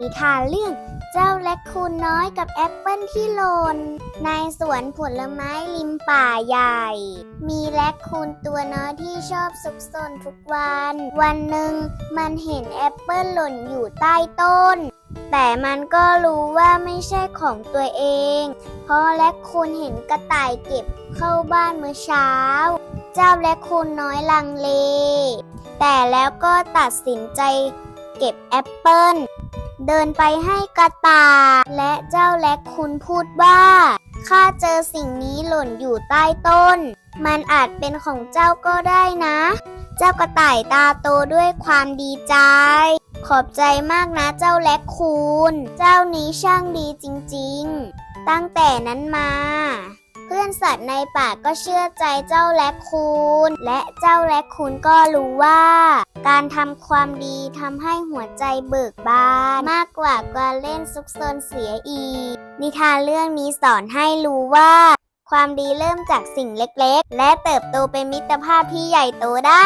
นิทานเรื่องเจ้าและคูนน้อยกับแอปเปิลที่หล่นในสวนผลไม้ริมป่าใหญ่ มีแลคคูนตัวน้อยที่ชอบซุกซนทุกวัน วันหนึ่งมันเห็นแอปเปิลหล่นอยู่ใต้ต้น แต่มันก็รู้ว่าไม่ใช่ของตัวเอง เพราะแลคคูนเห็นกระต่ายเก็บเข้าบ้านเมื่อเช้า เจ้าแลคคูนน้อยลังเล แต่แล้วก็ตัดสินใจ เก็บแอปเปิลเดินไปให้กระต่ายและเจ้าแลคคูนพูดว่าข้าเจอสิ่งนี้หล่นอยู่ใต้ต้น มันอาจเป็นของเจ้าก็ได้นะ เจ้ากระต่ายตาโตด้วยความดีใจ ขอบใจมากนะเจ้าแลคคูนเจ้านี้ช่างดีจริงๆ ตั้งแต่นั้นมา เพื่อนสัตว์ในป่าก็เชื่อใจเจ้าแลคคูนและเจ้าแลคคูนก็รู้ว่า การทำความดีทำให้หัวใจเบิกบานมากกว่าการเล่นซุกซนเสียอีก นิทานเรื่องนี้สอนให้รู้ว่า ความดีเริ่มจากสิ่งเล็กๆ และเติบโตเป็นมิตรภาพที่ใหญ่โตได้